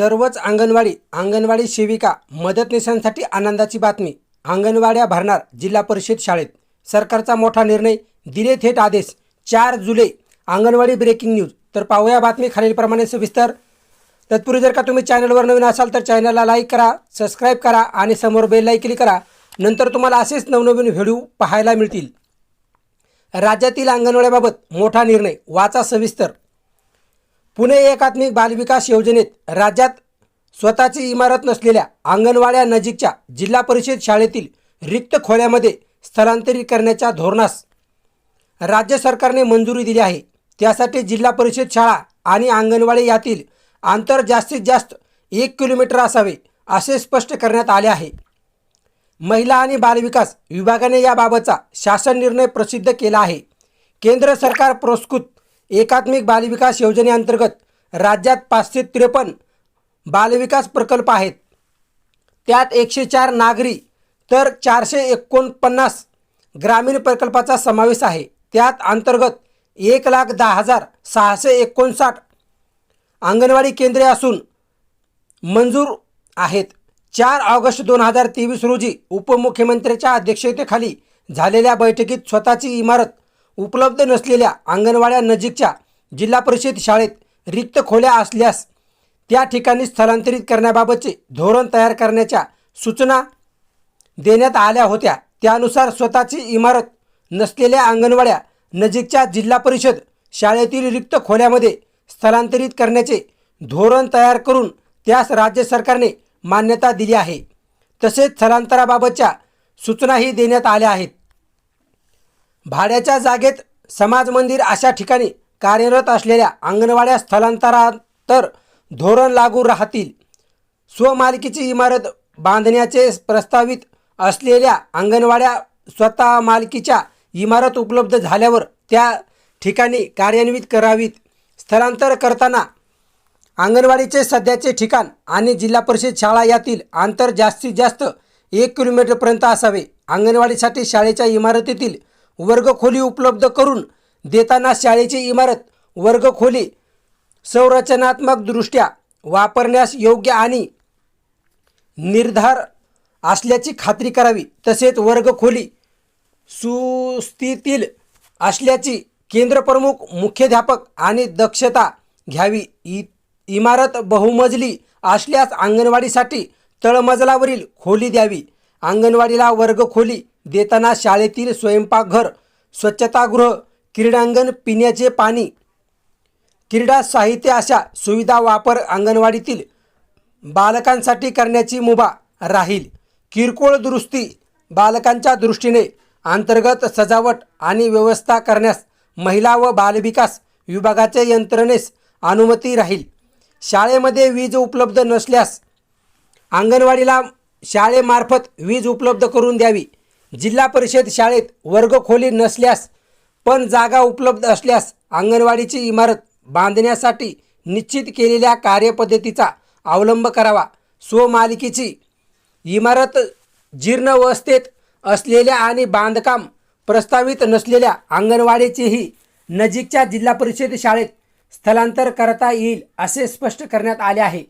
सर्वच अंगणवाडी अंगणवाडी सेविका मदतनीसांसाठी आनंदाची बातमी. अंगणवाड्या भरणार जिल्हा परिषद शाळेत. सरकारचा मोठा निर्णय दिले थेट आदेश. चार जुलै अंगणवाडी ब्रेकिंग न्यूज तर पाहूया बातमी खालीलप्रमाणे सविस्तर. तत्पूर्वी जर का तुम्ही चॅनलवर नवीन असाल तर चॅनलला लाईक करा सबस्क्राईब करा आणि समोर बेल क्लिक करा. नंतर तुम्हाला असेच नवनवीन व्हिडिओ पाहायला मिळतील. राज्यातील अंगणवाड्याबाबत मोठा निर्णय. वाचा सविस्तर. पुणे एकात्मिक बालविकास योजनेत राज्यात स्वतःची इमारत नसलेल्या अंगणवाड्या नजीकच्या जिल्हा परिषद शाळेतील रिक्त खोल्यामध्ये स्थलांतरित करण्याच्या धोरणास राज्य सरकारने मंजुरी दिली आहे. त्यासाठी जिल्हा परिषद शाळा आणि अंगणवाडी यातील अंतर जास्तीत जास्त एक किलोमीटर असावे असे स्पष्ट करण्यात आले आहे. महिला आणि बालविकास विभागाने याबाबतचा शासन निर्णय प्रसिद्ध केला आहे. केंद्र सरकार पुरस्कृत एकात्मिक बालविकास योजनेअंतर्गत राज्यात पाचशे त्रेपन्न बालविकास प्रकल्प आहेत. त्यात एकशे चार नागरी तर चारशे एकोणपन्नास ग्रामीण प्रकल्पाचा समावेश आहे. त्यात अंतर्गत एक लाख दहा हजार सहाशे एकोणसाठ अंगणवाडी केंद्रे असून मंजूर आहेत. चार ऑगस्ट दोन हजार तेवीस रोजी उपमुख्यमंत्र्याच्या अध्यक्षतेखाली झालेल्या बैठकीत स्वतःची इमारत उपलब्ध नसलेल्या अंगणवाड्या नजीकच्या जिल्हा परिषद शाळेत रिक्त खोल्या असल्यास त्या ठिकाणी स्थलांतरित करण्याबाबतचे धोरण तयार करण्याच्या सूचना देण्यात आल्या होत्या. त्यानुसार स्वतःची इमारत नसलेल्या अंगणवाड्या नजीकच्या जिल्हा परिषद शाळेतील रिक्त खोल्यामध्ये स्थलांतरित करण्याचे धोरण तयार करून त्यास राज्य सरकारने मान्यता दिली आहे. तसेच स्थलांतराबाबतच्या सूचनाही देण्यात आल्या आहेत. भाड्याच्या जागेत समाज मंदिर अशा ठिकाणी कार्यरत असलेल्या अंगणवाड्या स्थलांतरांतर धोरण लागू राहतील. स्वमालकीची इमारत बांधण्याचे प्रस्तावित असलेल्या अंगणवाड्या स्वतः मालकीच्या इमारत उपलब्ध झाल्यावर त्या ठिकाणी कार्यान्वित करावीत. स्थलांतर करताना अंगणवाडीचे सध्याचे ठिकाण आणि जिल्हा परिषद शाळा यातील अंतर जास्तीत जास्त एक किलोमीटरपर्यंत असावे. अंगणवाडीसाठी शाळेच्या इमारतीतील वर्गखोली उपलब्ध करून देताना शाळेची इमारत वर्गखोली संरचनात्मकदृष्ट्या वापरण्यास योग्य आणि निर्धार असल्याची खात्री करावी. तसेच वर्गखोली सुस्थितील असल्याची केंद्रप्रमुख मुख्याध्यापक आणि दक्षता घ्यावी. इ इमारत बहुमजली असल्यास अंगणवाडीसाठी तळमजलावरील खोली द्यावी. अंगणवाडीला वर्गखोली देताना शाळेतील स्वयंपाकघर स्वच्छतागृह क्रीडांगण पिण्याचे पाणी क्रीडा साहित्य अशा सुविधा वापर अंगणवाडीतील बालकांसाठी करण्याची मुभा राहील. किरकोळ दुरुस्ती बालकांच्या दृष्टीने अंतर्गत सजावट आणि व्यवस्था करण्यास महिला व बालविकास विभागाच्या यंत्रणेस अनुमती राहील. शाळेमध्ये वीज उपलब्ध नसल्यास अंगणवाडीला शाळेमार्फत वीज उपलब्ध करून द्यावी. जिल्हा परिषद शाळेत वर्गखोली नसल्यास पण जागा उपलब्ध असल्यास अंगणवाडीची इमारत बांधण्यासाठी निश्चित केलेल्या कार्यपद्धतीचा अवलंब करावा. स्वमालिकेची इमारत जीर्ण अवस्थेत असलेल्या आणि बांधकाम प्रस्तावित नसलेल्या अंगणवाडीचेही नजीकच्या जिल्हा परिषद शाळेत स्थलांतर करता येईल असे स्पष्ट करण्यात आले आहे.